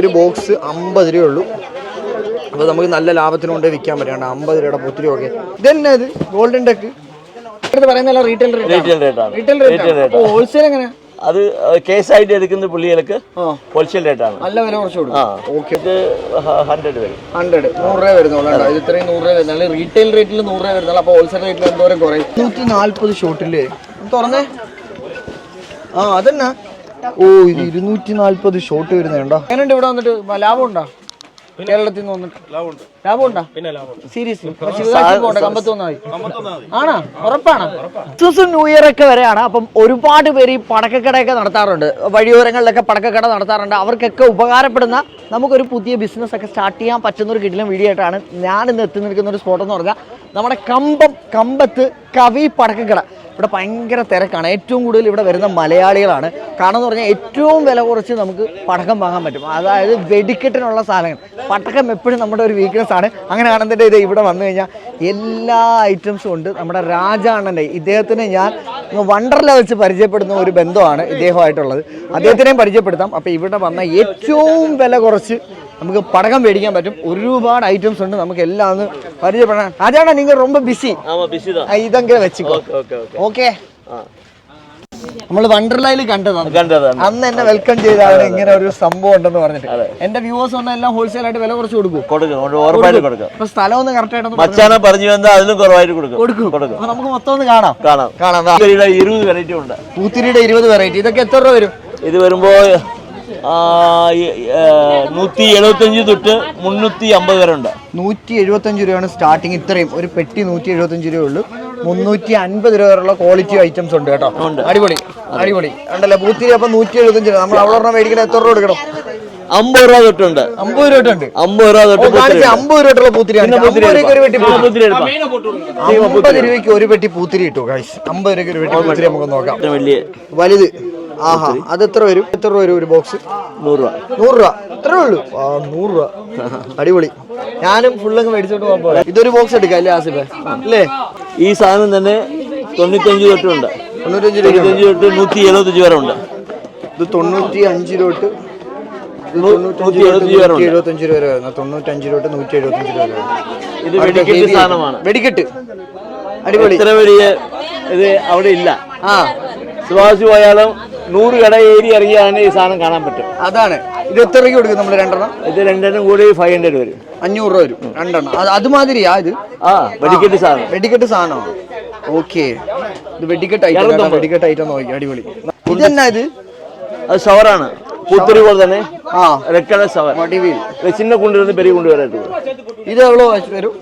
ഒരു ബോക്സ് അമ്പത് രൂപ ഉള്ളൂ അപ്പോൾ നമുക്ക് നല്ല ലാഭത്തിന് കൊണ്ട് വിൽക്കാൻ പറ്റുകയാണ് അമ്പത് രൂപയുടെ പുത്തിരി ഒക്കെ ഇതന്നെ ഇത്? ഗോൾഡൻ ടെക്ക് അടുത്ത് പറയുന്നല്ല റീറ്റെയിൽ റീറ്റെയിൽ റേറ്റാണ് റീറ്റെയിൽ റേറ്റ് റേറ്റ് ഹോൾസെയിൽ എങ്ങനെ അത് കേസായിട്ട് എടുക്കുന്ന പുള്ളികൾക്ക് ഹോൾസെയിൽ റേറ്റാണ് നല്ല വില കുറച്ച് കൊടുക്കും. ഇത് ഹൺഡ്രഡ് വരും. ഹൺഡ്രഡ് നൂറ് രൂപ വരുന്നുള്ളൂ ഇത് ഇത്രയും നൂറ് രൂപ വരുന്നുള്ളൂ. റീറ്റെയിൽ റേറ്റിൽ നൂറ് രൂപ വരുന്നുള്ളൂ. അപ്പോൾ ഹോൾസെയിൽ റേറ്റിൽ എന്തോരം കുറയും? നൂറ്റി നാൽപ്പത് ഷോട്ടില്ലേ തുറന്നേ. ആ അതന്നെ? ഓ ഇത് ഇരുന്നൂറ്റി നാല്പത് ഷോട്ട് വരുന്നുണ്ടോ എങ്ങനെയുണ്ട് ഇവിടെ വന്നിട്ട്? ലാഭം ഉണ്ടോ കേരളത്തിൽ നിന്ന് വന്നിട്ട്? ലാഭം ഉണ്ടോ സീരിയസ്ലി ശിവകാശി പോണ്ട കമ്പത്ത് വന്നാൽ മതി ആണോ? ഉറപ്പാണോ? ക്രിസ്മസും ന്യൂ ഇയർ ഒക്കെ വരെയാണ്. അപ്പം ഒരുപാട് പേര് ഈ പടക്കക്കടയൊക്കെ നടത്താറുണ്ട്. വഴിയോരങ്ങളിലൊക്കെ പടക്കക്കട നടത്താറുണ്ട്. അവർക്കൊക്കെ ഉപകാരപ്പെടുന്ന നമുക്കൊരു പുതിയ ബിസിനസ് ഒക്കെ സ്റ്റാർട്ട് ചെയ്യാൻ പറ്റുന്ന ഒരു കിടിലം വീഡിയോ ആയിട്ടാണ് ഞാൻ ഇന്ന് എത്തി നിൽക്കുന്ന ഒരു സ്പോട്ട് എന്ന് പറഞ്ഞാൽ നമ്മുടെ കമ്പം കമ്പത്ത് കവി പടക്കക്കട. ഇവിടെ ഭയങ്കര തിരക്കാണ്. ഏറ്റവും കൂടുതൽ ഇവിടെ വരുന്ന മലയാളികളാണ്. കാരണം എന്ന് പറഞ്ഞാൽ ഏറ്റവും വില കുറച്ച് നമുക്ക് പടക്കം വാങ്ങാൻ പറ്റും. അതായത് വെടിക്കെട്ടിനുള്ള സാധനങ്ങൾ. പടക്കം എപ്പോഴും നമ്മുടെ ഒരു വീക്ക്നെസ് ആണ് അങ്ങനെ ആണെന്നിട്ട് ഇത് ഇവിടെ വന്നു കഴിഞ്ഞാൽ എല്ലാ ഐറ്റംസും ഉണ്ട് നമ്മുടെ രാജാണ്ണൻ്റെ ഇദ്ദേഹത്തിന് ഞാൻ വണ്ടർല വെച്ച് പരിചയപ്പെടുന്ന ഒരു ബന്ധമാണ് ഇദ്ദേഹമായിട്ടുള്ളത് അദ്ദേഹത്തിനെയും പരിചയപ്പെടുത്താം അപ്പോൾ ഇവിടെ വന്ന ഏറ്റവും വില കുറച്ച് നമുക്ക് പടക്കം മേടിക്കാൻ പറ്റും ഒരുപാട് ഐറ്റംസ് ഉണ്ട് നമുക്ക് എല്ലാം ഒന്ന് പരിചയപ്പെടാൻ രാജാണ്ണ നിങ്ങൾ ரொம்ப ബിസി ஆமா பிஸி தான் ഇതെങ്കിലും വെച്ചിക്കോ ஓகே ஓகே ஓகே ഓക്കെ ആ നമ്മൾ വണ്ടർലയിൽ കണ്ടതാണ്. കണ്ടതാണ്. അന്ന് എന്നെ വെൽക്കം ചെയ്താണ് ഇങ്ങനെ ഒരു സംഭവം ഉണ്ടെന്ന് പറഞ്ഞിട്ട്. എന്റെ വ്യൂവേഴ്സ് വന്ന എല്ലാം ഹോൾസെയിൽ ആയിട്ട് വില കുറച്ച് കൊടുക്കും. കൊടുക്കും ഒരു ഉറപ്പായിട്ട് കൊടുക്കും. അപ്പൊ സ്ഥലം ഒന്ന് കറക്റ്റ് പറഞ്ഞു മച്ചാനെ പറഞ്ഞു വന്നാൽ അതിലും കുറവായിട്ട് കൊടുക്കും. കൊടുക്കും. കൊടുക്കും. അപ്പൊ നമുക്ക് മൊത്തം ഒന്ന് കാണാം. കാണാം. കാണാം ഇരുപത് വെറൈറ്റി ഉണ്ട്. പൂത്തിരിയുടെ ഇരുപത് വെറൈറ്റി ഇതൊക്കെ എത്ര രൂപ വരും? ഇത് വരുമ്പോ നൂറ്റി എഴുപത്തഞ്ച് തൊട്ട് മുന്നൂറ്റി അമ്പത് വരെ ഉണ്ട്. നൂറ്റി എഴുപത്തഞ്ച് രൂപയാണ് സ്റ്റാർട്ടിങ് ഇത്രയും. ഒരു പെട്ടി നൂറ്റി എഴുപത്തഞ്ച് രൂപ ഉള്ളൂ. മുന്നൂറ്റി അൻപത് രൂപ വരെയുള്ള ക്വാളിറ്റി ഐറ്റംസ് ഉണ്ട്. കേട്ടോ അടിപൊളി അടിപൊളി. ഉണ്ടല്ലോ പൂത്തിരി അപ്പൊ നൂറ്റി എഴുപത്തഞ്ച് രൂപ നമ്മൾ അവിടെ മേടിക്കണ എത്ര രൂപ എടുക്കണം അമ്പത് രൂപ തൊട്ടുണ്ട്. അമ്പത് രൂപ തൊട്ടുണ്ട്. അമ്പത് രൂപ തൊട്ട് അമ്പത് രൂപ പൂത്തിരി അമ്പത് രൂപയ്ക്ക് ഒരു പെട്ടി പൂത്തിരി കിട്ടും ഗൈസ് അമ്പത് രൂപയ്ക്ക് ഒരു പെട്ടി പൂത്തിരി നമുക്ക് നോക്കാം. വലിയ വലുത്. ആഹാ അത് എത്ര വരും? എത്ര രൂപ വരും ഒരു ബോക്സ് നൂറ് രൂപ. നൂറ് രൂപ. എത്ര ഉള്ളൂ. ആ നൂറ് രൂപ. അടിപൊളി. ഞാനും ഫുള്ളങ്ങ് മേടിച്ചോണ്ട് പോകാൻ പോലെ ഇതൊരു ബോക്സ് എടുക്കാം അല്ലേ ആസിഫ്? അല്ലേ? ഈ സാധനം തന്നെ തൊണ്ണൂറ്റഞ്ച് തൊട്ടുണ്ട്. തൊണ്ണൂറ്റഞ്ച് തൊട്ട് നൂറ്റി എഴുപത്തഞ്ച് വരെ ഉണ്ട്. ഇത് തൊണ്ണൂറ്റി അഞ്ച് തൊട്ട് നൂറ്റി എഴുപത്തഞ്ച് രൂപ തൊണ്ണൂറ്റഞ്ച് തൊട്ട് എഴുപത്തഞ്ച് രൂപ ഇത് വെടിക്കെട്ട് സാധനമാണ്. വെടിക്കെട്ട്. അടിപൊളി. ഇത്ര വലിയ ഇത് അവിടെ ഇല്ല. ആ സുഭാഷ് പോയാലും നൂറ് കട ഏരി ഇറങ്ങിയാണ് ഈ സാധനം കാണാൻ പറ്റും. അതാണ്. ഇത് എത്ര കൊടുക്കും നമ്മൾ രണ്ടെണ്ണം. ഇത് രണ്ടെണ്ണം കൂടി ഫൈവ് ഹൺഡ്രഡ് വരും. അഞ്ഞൂറ് രൂപ വരും. രണ്ടെണ്ണം. അതുമാതിരിയാ ഇത്. ആ വെടിക്കെട്ട് സാധനം. വെടിക്കെട്ട് സാധനമാണ് ഓക്കെ. ഇത് വെടിക്കെട്ട് ഐറ്റം വെടിക്കെട്ട് ഐറ്റം നോക്കി. അടിപൊളി. ഇതെന്നാ ഇത്? അത് ഷവറാണ് പൂത്തൂരി പോലെ തന്നെ. ആ. റെഡ് കളർ ഷവർ മടിവിൽ. ചിന്ന കൊണ്ടുവരുന്ന പെരിയ കൊണ്ടുവരായിട്ട് ഇത് എവ്വളോ വരും?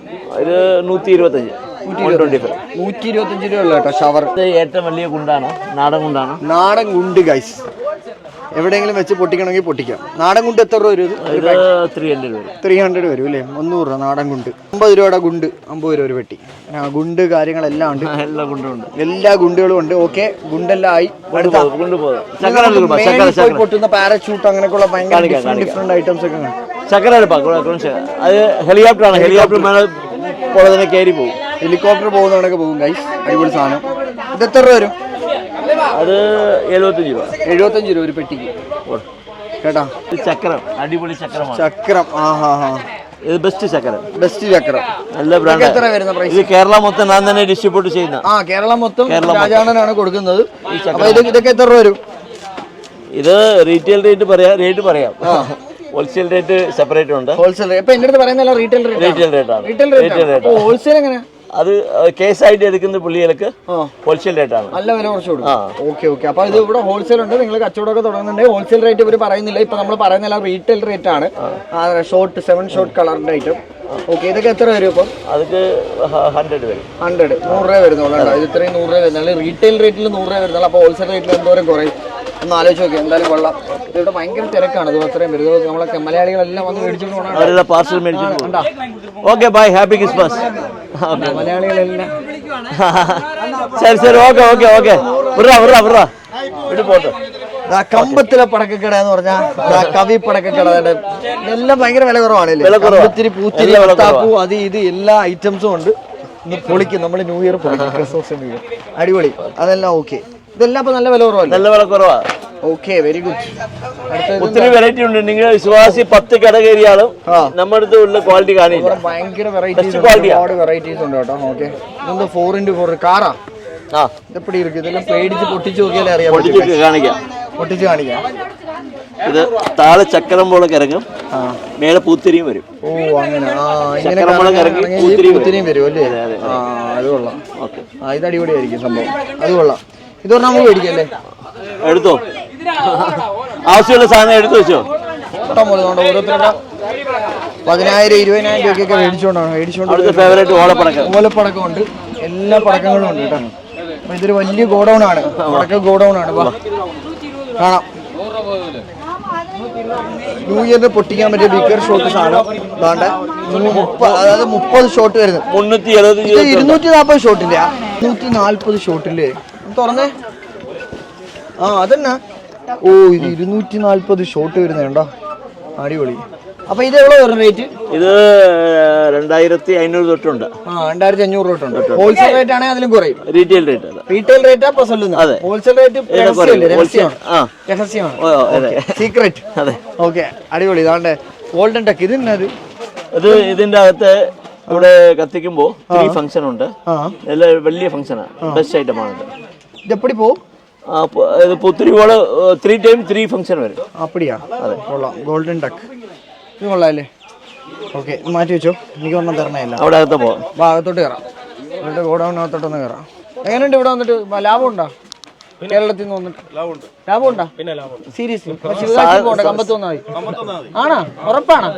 ഇത് നൂറ്റി ഇരുപത്തഞ്ച് നൂറ്റി ഇരുപത്തഞ്ച് രൂപ ഉള്ള കേട്ടോ ഷവർ ഏറ്റവും വലിയ കുണ്ടാണ്. നാടൻ കുണ്ടാണ്. നാടൻ കുണ്ട് ഗൈസ് എവിടെയെങ്കിലും വെച്ച് പൊട്ടിക്കണമെങ്കിൽ പൊട്ടിക്കാം. നാടൻ ഗുണ്ട് എത്ര രൂപ വരും ത്രീ ഹൺഡ്രഡ് വരും. ത്രീ ഹൺഡ്രഡ് വരും അല്ലേ? മുന്നൂറ് രൂപ നാടൻ ഗുണ്ട്. അമ്പത് രൂപയുടെ ഗുണ്ട് അമ്പത് രൂപ ഒരു പെട്ടി. ഗുണ്ട് കാര്യങ്ങളെല്ലാം ഉണ്ട്. എല്ലാ ഗുണ്ടും ഉണ്ട്. എല്ലാ ഗുണ്ടുകളും ഉണ്ട്. ഓക്കെ ഗുണ്ടെല്ലാം ആയി കൊണ്ട് കൊണ്ട് പൊട്ടുന്ന പാരച്ചൂട്ട് അങ്ങനെയൊക്കെയുള്ള ഭയങ്കര ഡിഫറെന്റ് ഐറ്റംസ് ഒക്കെ ചക്കര അത് ഹെലികോപ്റ്റർ ആണ്. ഹെലികോപ്റ്റർ മേലെ പോലെ തന്നെ കയറി പോകും ഹെലികോപ്റ്റർ പോകുന്നവണൊക്കെ പോകും ഗൈസ് അടിപൊളി സാധനം. ഇത് എത്ര രൂപ വരും? അത് എഴുപത്തഞ്ച് രൂപ. എഴുപത്തഞ്ച് രൂപ ഒരു പെട്ടിക്ക് കേട്ടാ? ചക്രം. അടിപൊളി ചക്രം ചക്രം. ആഹാ ഹാ ഹാ ഇത് ബെസ്റ്റ് ചക്രം. ബെസ്റ്റ് ചക്രം. നല്ല ബ്രാൻഡ് എത്ര വരുന്ന പ്രൈസ് ഇത് കേരള മൊത്തം ഞാൻ തന്നെ ഡിസ്ട്രിബ്യൂട്ട് ചെയ്യുന്ന. ആ കേരള മൊത്തം രാജാണനാണ് കൊടുക്കുന്നത്. ഇതൊക്കെ എത്ര രൂപ വരും? ഇത് റീറ്റെയിൽ റേറ്റ് പറയാം റേറ്റ് പറയാം. ഹോൾസെയിൽ റേറ്റ് സെപ്പറേറ്റ് ഉണ്ട്. ഹോൾസെയിൽ ഇപ്പൊ എന്റെ അടുത്ത് പറയുന്നല്ല റീറ്റെയിൽ റേറ്റ് റീറ്റെയിൽ റേറ്റ് ആണ്. റീറ്റെയിൽ റേറ്റ് ഹോൾസെയിൽ എങ്ങനെ അത് കേസ് ആയിട്ട് എടുക്കുന്ന പുള്ളികൾക്ക് ഹോൾസെയിൽ റേറ്റാണ് നല്ല വില കുറച്ച് ഓക്കെ ഓക്കെ. അപ്പോൾ ഇത് ഇവിടെ ഹോൾസെയിൽ ഉണ്ട്. നിങ്ങൾ കച്ചവടമൊക്കെ തുടങ്ങുന്നുണ്ട് ഹോൾസെയിൽ റേറ്റ് ഇവർ പറയുന്നില്ല. ഇപ്പൊ നമ്മൾ പറയുന്നില്ല റീറ്റെയിൽ റേറ്റ് ആണ്. ഷോർട്ട് സെവൻ ഷോർട്ട് കളറിന്റെ ഐറ്റം ഓക്കെ ഇതൊക്കെ എത്ര വരും ഇപ്പം? അതൊക്കെ ഹൺഡ്രഡ് വരും. ഹൺഡ്രഡ് നൂറ് രൂപ വരുന്നുള്ളൂ ഇത് ഇത്രയും നൂറ് രൂപ വരുന്നുള്ളൂ. റീറ്റെയിൽ റേറ്റിൽ നൂറ് രൂപ വരുന്നുള്ളൂ. അപ്പോൾ ഹോൾസെയിൽ റേറ്റിൽ എന്തോരം കുറയും? ഒന്ന് ആലോചിച്ച് നോക്കി എന്തായാലും കൊള്ളാം. ഇവിടെ ഭയങ്കര തിരക്കാണ്. ഇത് അത്രയും വരുന്നത് നമ്മളെ മലയാളികളെല്ലാം വന്ന് മേടിച്ചിട്ട് ഓക്കെ ബൈ ഹാപ്പി ക്രിസ്മസ് ശരി ശരി ഓക്കെ ഓക്കെ ഓക്കെ. കമ്പത്തിലെ പടക്കക്കട എന്ന് പറഞ്ഞാ കവി പടക്കക്കട എല്ലാം ഭയങ്കര വില കുറവാണല്ലേ? കമ്പത്തിരി പൂത്തിരി വളത്താപ്പൂ അത് ഇത് എല്ലാ ഐറ്റംസും ഉണ്ട്. പൊളിക്കും. നമ്മൾ ന്യൂ ഇയർ പൊളിക്കും. Christmas new year. അടിപൊളി. അതെല്ലാം ഓക്കെ. ഇതെല്ലാം നല്ല വില കുറവാണ് നല്ല വില കുറവാണ് ഓക്കെ വെരി ഗുഡ് ഒത്തിരി വെറൈറ്റി ഉണ്ട്. നിങ്ങൾ വിശ്വാസി പത്ത് കട കയറിയാലും നമ്മുടെ അടുത്ത് ഉള്ള ക്വാളിറ്റി കാണില്ല. ഭയങ്കര വെറൈറ്റീസ് ഒരുപാട് വെറൈറ്റീസ് ഉണ്ട് കേട്ടോ. ഓക്കെ ഇതൊന്ന് ഫോർ ഇന്റു ഫോർ കാറാ ആ? ഇതെപ്പടി ഇരിക്കും? ഇതെല്ലാം പേടിച്ച് പൊട്ടിച്ച് നോക്കിയാലേ അറിയാം പൊട്ടിച്ച് കാണിക്കാം. പൊട്ടിച്ച് കാണിക്കാം. ഇത് താഴെ ചക്രം പോലെ കിറങ്ങും. മേലെ പൂത്തിരിയും വരും. ഓ അങ്ങനെ. ചക്രം പോലെ കിറങ്ങി പൂത്തിരിയും വരും. അല്ലേ? ആ അത് കൊള്ളാം. ഓക്കെ. ആ ഇത് അടിപൊളിയായിരിക്കും സംഭവം. അത് കൊള്ളാം. ഇത് പറഞ്ഞാൽ നമുക്ക് മേടിക്കാം അല്ലേ എടുത്തോ? ആവശ്യമുള്ള സാധനം എടുത്തു വെച്ചോ. ഇഷ്ടം പോലെ ഓരോരുത്തരുടെ പതിനായിരം ഇരുപതിനായിരം രൂപയ്ക്കൊക്കെ മേടിച്ചുകൊണ്ടാണ് മേടിച്ചുകൊണ്ട് ഫേവറേറ്റ് ഓലപ്പടക്കം. ഉണ്ട് എല്ലാ പടക്കങ്ങളും ഉണ്ട് കേട്ടോ. അപ്പൊ ഇതൊരു വലിയ ഗോഡൗൺ ആണ്. പടക്ക ഗോഡൗൺ ആണ്. കാണാം. ന്യൂ ഇയറിന് പൊട്ടിക്കാൻ പറ്റിയ ബിഗർ ഷോട്ട് സാധനം. മുപ്പത് അതായത് മുപ്പത് ഷോട്ട് വരുന്നത് മുന്നൂറ്റി ഇത് എഴുപത്തി ഇരുന്നൂറ്റി നാൽപ്പത് ഷോട്ടില്ല ഇരുന്നൂറ്റി നാൽപ്പത് ഷോട്ടില്ലേ തുറന്നേ. ആ അതന്നെ. ഓ ഇത് ഇരുന്നൂറ്റി നാല്പത് ഷോട്ട് വരുന്നുണ്ടോ അടിപൊളി. അപ്പൊ ഇത് എവിടെ വരും റേറ്റ് ഇത് രണ്ടായിരത്തി അഞ്ഞൂറ് തൊട്ടുണ്ട്. ആ രണ്ടായിരത്തി അഞ്ഞൂറ് തൊട്ടുണ്ട്. ഹോൾസെയിൽ റേറ്റ് ആണെങ്കിൽ അതിലും കുറയും. റീറ്റെയിൽ റേറ്റ് റീറ്റെയിൽ റേറ്റ് അപ്പൊ സൊല്ലുന്നു അതെ. ഹോൾസെയിൽ റേറ്റ് രഹസ്യമാണ്. ഓ അതെ. സീക്രട്ട് അതെ. ഓക്കെ അടിപൊളി. ഇതാണ്ട് ഗോൾഡൻ ടെക് ഇത് തന്നെ ഇത്? ഇതിന്റെ അകത്ത് ഇവിടെ കത്തിക്കുമ്പോ ത്രീ ഫംഗ്ഷൻ ഉണ്ട്. നല്ല വലിയ ഫംഗ്ഷനാണ് ബെസ്റ്റ് ഐറ്റം ആണ് ഇത് എപ്പടി പോവും? ആ, പു- ഇത് പുത്തിരിയോട് ത്രീ ടൈം ത്രീ ഫംഗ്ഷൻ വരും. അപ്പടിയാ? അതെ കൊള്ളാം. ഗോൾഡൻ ടക്ക് ഇത് കൊള്ളാല്ലേ? ഓക്കെ മാറ്റി വെച്ചോ. എനിക്ക് ഒന്നും തരണയല്ല. അവിടെ അകത്ത് പോകാം ഭാഗത്തോട്ട് കയറാം ഇവിടെ ഗോഡൗണിനകത്തോട്ടൊന്ന് കയറാം എങ്ങനെയുണ്ട് ഇവിടെ വന്നിട്ട്? ലാഭം ലാഭമുണ്ടോ? കേരളത്തിൽ നിന്ന് വന്നിട്ട്. ലാഭമുണ്ടോ. സീരിയസ്ലി പോണ്ട കമ്പത്ത് വന്നാൽ മതി ആണോ? ഉറപ്പാണ്?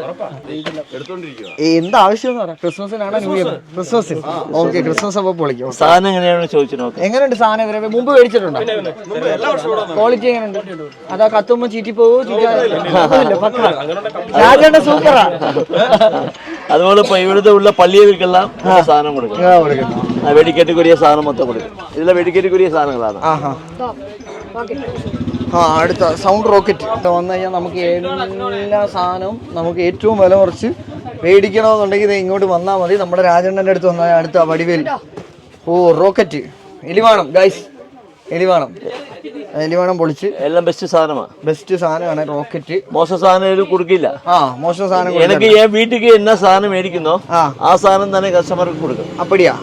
എന്താ ആവശ്യം എന്ന് പറയാം? ക്രിസ്മസിനാണോ ന്യൂ ഇയർ ക്രിസ്മസിന് ഓക്കെ ക്രിസ്മസ്. അപ്പൊ പൊളിക്കും. സാധനം എങ്ങനെയാണ് ചോദിച്ചു നോക്കാം. എങ്ങനെയുണ്ട് സാധനം ഇവരെ? മുമ്പ് മേടിച്ചിട്ടുണ്ടോ? ക്വാളിറ്റി എങ്ങനെയുണ്ട്? അതാ കത്തുമ്പോ ചീറ്റി പോവോ രാജേണ്ട സൂപ്പറാ. അതുപോലെ ഇപ്പൊ ഇവിടുത്തെ ഉള്ള പള്ളികൾക്കെല്ലാം സാധനം കൊടുക്കും. ആ വെടിക്കെട്ടുക്കുரிய സാധനം മൊത്തം കൊടുക്കും ഇതെല്ലാം വെടിക്കെട്ടുക്കുரிய സാധനങ്ങളാണ്. ആഹാ ആ അടുത്ത സൗണ്ട് റോക്കറ്റ്. വന്നു കഴിഞ്ഞാൽ നമുക്ക് എല്ലാ സാധനവും നമുക്ക് ഏറ്റവും വില കുറച്ച് മേടിക്കണമെന്നുണ്ടെങ്കിൽ ഇങ്ങോട്ട് വന്നാൽ മതി. നമ്മുടെ രാജണ്ണന്റെ അടുത്ത് വന്നാൽ അടുത്ത വടിവേൽ ഓ റോക്കറ്റ്. എലിവാണം ഗൈസ് എലിവാണം എലിവാണം പൊളിച്ച്. എല്ലാം ബെസ്റ്റ് സാധനമാണ് ബെസ്റ്റ് സാധനമാണ് റോക്കറ്റ് മോശം സാധനം കൊടുക്കില്ല ആ മോശം സാധനം. എനിക്ക് ഞാൻ വീട്ടിലേക്ക് എന്നാ സാധനം മേടിക്കുന്നോ? ആ. സാധനം തന്നെ കസ്റ്റമർക്ക് കൊടുക്കും. അപ്പടിയാ?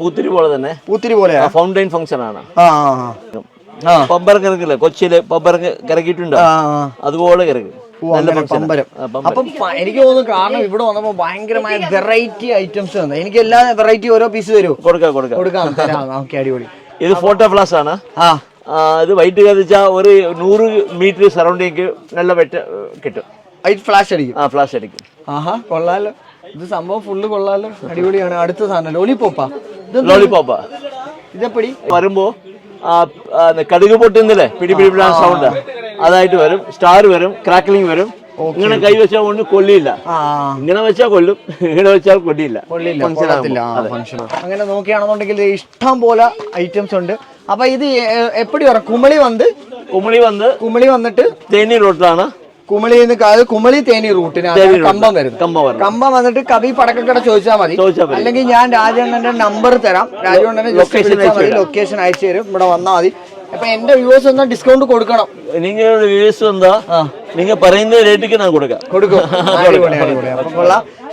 പൂത്തിരി പോലെ തന്നെ. പൂത്തിരി പോലെ ഫൗണ്ടൈൻ ഫംഗ്ഷൻ ആണ്. ആ കിറക്കില്ലേ കൊച്ചിയിൽ പമ്പരം കിറക്കിട്ടുണ്ട് അതുപോലെ കിറക്കും. പമ്പരം അപ്പം എനിക്ക് തോന്നുന്നു കാരണം ഇവിടെ വന്നപ്പോ ഭയങ്കരമായ വെറൈറ്റി ഐറ്റംസ് തന്നെ എനിക്ക് എല്ലാ വെറൈറ്റി ഓരോ പീസ് തരും. കൊടുക്കാം കൊടുക്കാം. കൊടുക്കാം ഓക്കെ അടിപൊളി. ഇത് ഫോട്ടോ ഫ്ലാസ് ആണ്. ആ, ഇത് വൈറ്റ് കത്തിച്ചാൽ ഒരു നൂറ് മീറ്റർ സറൗണ്ടിങ് നല്ല വെട്ട കിട്ടും. വൈറ്റ് ഫ്ലാഷ് അടിക്കും. ആ ഫ്ലാഷ് അടിക്കും. ആഹാ കൊള്ളാലോ. ഇത് സംഭവം ഫുള്ള് കൊള്ളാലോ. അടിപൊളിയാണ്. അടുത്ത സാധനം ലോളിപ്പോപ്പാ ഇത് ലോളിപോപ്പ ഇതെപ്പടി? വരുമ്പോ കടുക് പൊട്ടുന്നില്ലേ? പിടി പിടി സൗണ്ട് അതായിട്ട് വരും. സ്റ്റാർ വരും. ക്രാക്ലിംഗ് വരും. ഇങ്ങനെ കൈ വെച്ചാൽ കൊണ്ട് കൊള്ളിയില്ല. ആ. ഇങ്ങനെ വെച്ചാൽ കൊല്ലും. ഇങ്ങനെ വെച്ചാൽ function. അങ്ങനെ നോക്കിയാണെന്നുണ്ടെങ്കിൽ ഇഷ്ടം പോലെ ഐറ്റംസ് ഉണ്ട്. അപ്പൊ ഇത് എപ്പടി പറ? കുമളി വന്ന്? കുമളി വന്ന് കുമളി വന്നിട്ട് തേനി റോട്ടിലാണ്. കുമളിയിൽ നിന്ന് കുമളി തേനി റൂട്ടിന് തേനി route. കമ്പം വരുന്നത്. കമ്പം വരും കമ്പം വന്നിട്ട് കവി പടക്കക്കട ചോദിച്ചാൽ മതി. അല്ലെങ്കിൽ ഞാൻ രാജണ്ണന്റെ നമ്പർ തരാം. രാജേണ്ണന്റെ ലൊക്കേഷൻ അയച്ചു ലൊക്കേഷൻ അയച്ചു തരും. ഇവിടെ വന്നാൽ മതി. അപ്പൊ എന്റെ വ്യൂവേഴ്സ് ഒന്ന് ഡിസ്കൗണ്ട് കൊടുക്കണം. നിങ്ങളുടെ വ്യൂവേഴ്സ് എന്താ ആ. നിങ്ങൾ പറയുന്ന റേറ്റിക്ക് ഞാൻ കൊടുക്കാം. കൊടുക്കും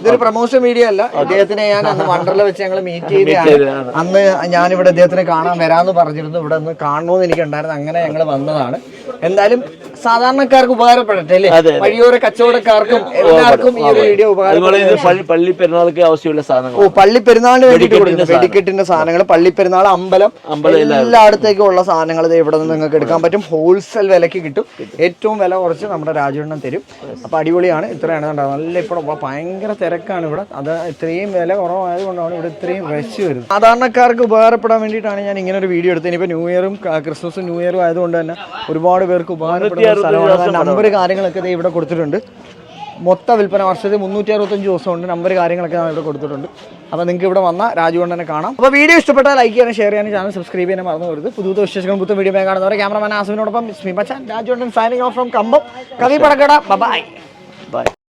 ഇതൊരു പ്രൊമോഷൻ മീഡിയ അല്ല. ഇദ്ദേഹത്തിനെ ഞാൻ അന്ന് വണ്ടറിൽ വെച്ച് ഞങ്ങൾ മീറ്റ് ചെയ്തതാണ്. അന്ന് ഞാനിവിടെ ഇദ്ദേഹത്തിനെ കാണാൻ വരാമെന്ന് പറഞ്ഞിരുന്നു. ഇവിടെ ഒന്ന് കാണണമെന്ന് എനിക്ക് ഉണ്ടായിരുന്നു അങ്ങനെ ഞങ്ങൾ വന്നതാണ്. എന്തായാലും സാധാരണക്കാർക്ക് ഉപകാരപ്പെടട്ടെ അല്ലേ. വഴിയോര കച്ചവടക്കാർക്കും എല്ലാവർക്കും ഈ വീഡിയോ ഉപകാരപ്പെടും പള്ളി പള്ളി പെരുന്നാൾക്ക് ആവശ്യമുള്ള ഓ സാധനങ്ങൾ പള്ളി പെരുന്നാളിന് വേണ്ടിയിട്ട് കൊടുക്കുന്നത് വെടിക്കെട്ടിന്റെ സാധനങ്ങൾ പള്ളി പെരുന്നാൾ അമ്പലം അമ്പലം എല്ലാം. എല്ലായിടത്തേക്കും ഉള്ള സാധനങ്ങൾ ഇവിടെ നിന്ന് നിങ്ങൾക്ക് എടുക്കാൻ പറ്റും. ഹോൾസെയിൽ വിലക്ക് കിട്ടും. ഏറ്റവും വില കുറച്ച് നമ്മുടെ രാജവണ്ണം തരും. അപ്പൊ അടിപൊളിയാണ്. ഇത്രയാണ് നല്ല ഇപ്പോൾ ഭയങ്കര തിരക്കാണ് ഇവിടെ. അത് ഇത്രയും വില കുറവായതുകൊണ്ടാണ് ഇവിടെ ഇത്രയും റഷ് വരുന്നത്. സാധാരണക്കാർക്ക് ഉപകാരപ്പെടാൻ വേണ്ടിയിട്ടാണ് ഞാൻ ഇങ്ങനെ ഒരു വീഡിയോ എടുത്തത്. ഇനിയിപ്പോൾ ന്യൂ ഇയറും ക്രിസ്മസും ന്യൂ ഇയറും ആയതുകൊണ്ട് തന്നെ ഒരുപാട് പേർക്ക് ഉപകാരപ്പെടുന്ന സ്ഥലമാണ്. നമ്പർ കാര്യങ്ങളൊക്കെ ഇവിടെ കൊടുത്തിട്ടുണ്ട്. മൊത്ത വിൽപ്പന വർഷത്തിൽ മുന്നൂറ്റി അറുപത്തഞ്ച് ദിവസമുണ്ട് നമ്പർ കാര്യങ്ങളൊക്കെ ഞാൻ ഇവിടെ കൊടുത്തിട്ടുണ്ട്. അപ്പോൾ നിങ്ങൾക്ക് ഇവിടെ വന്നാൽ രാജുകൊണ്ടനെ കാണാം. അപ്പോൾ വീഡിയോ ഇഷ്ടപ്പെട്ടാൽ ലൈക്ക് ചെയ്യാനും ഷെയർ ചെയ്യാനും ചാനൽ സബ്സ്ക്രൈബ് ചെയ്യാനും മറന്നു വരുത് പുതിയ വിശേഷങ്ങളും പുത്തും വീഡിയോ കാണുന്നവരെ ക്യാമറമാൻ ആസുവിനോടൊപ്പം സ്മിമച്ചാൻ രാജുകൊണ്ടൻ സൈനിങ് ഓഫ് ഫ്രം കമ്പം. കവി പടക്കട. ബൈ